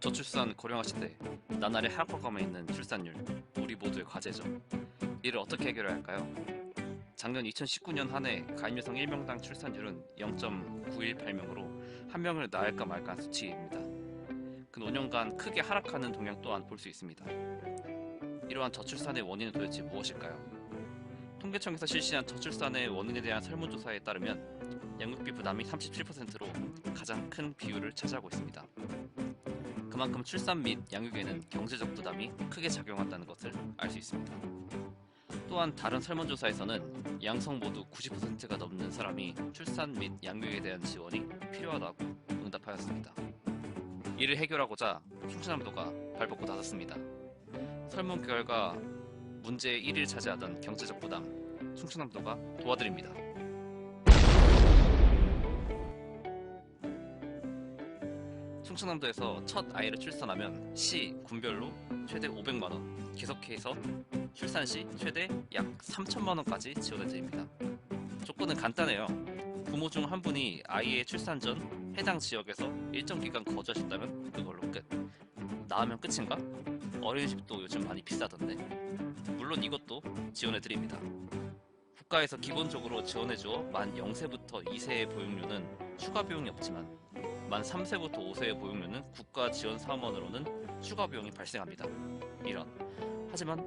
저출산 고령화 시대 나날이 하락하고 있는 출산율 우리 모두의 과제죠. 이를 어떻게 해결해야 할까요? 작년 2019년 한 해 가임 여성 1명당 출산율은 0.918명으로 한 명을 낳을까 말까 한 수치입니다. 근 5년간 크게 하락하는 동향 또한 볼 수 있습니다. 이러한 저출산의 원인은 도대체 무엇일까요? 통계청에서 실시한 저출산의 원인에 대한 설문조사에 따르면 양육비 부담이 37%로 가장 큰 비율을 차지하고 있습니다. 그만큼 출산 및 양육에는 경제적 부담이 크게 작용한다는 것을 알 수 있습니다. 또한 다른 설문조사에서는 양성 모두 90%가 넘는 사람이 출산 및 양육에 대한 지원이 필요하다고 응답하였습니다. 이를 해결하고자 충청남도가 발벗고 나섰습니다. 설문 결과 문제의 1위를 차지하던 경제적 부담, 충청남도가 도와드립니다. 충청남도에서 첫 아이를 출산하면 시 군별로 최대 500만 원, 계속해서 출산 시 최대 약 3천만 원까지 지원해 드립니다. 조건은 간단해요. 부모 중 한 분이 아이의 출산 전 해당 지역에서 일정 기간 거주하셨다면 그걸로 끝. 나으면 끝인가? 어린이집도 요즘 많이 비싸던데. 물론 이것도 지원해 드립니다. 국가에서 기본적으로 지원해 주어 만 0세부터 2세의 보육료는 추가 비용이 없지만 만 3세부터 5세의 보육료는 국가 지원 사업원으로는 추가 비용이 발생합니다. 이런. 하지만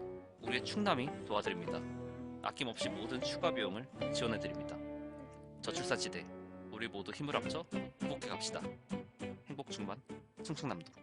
우리의 충남이 도와드립니다. 아낌없이 모든 추가 비용을 지원해 드립니다. 저출산 시대 우리 모두 힘을 합쳐 행복해 갑시다. 행복 충만 충청남도.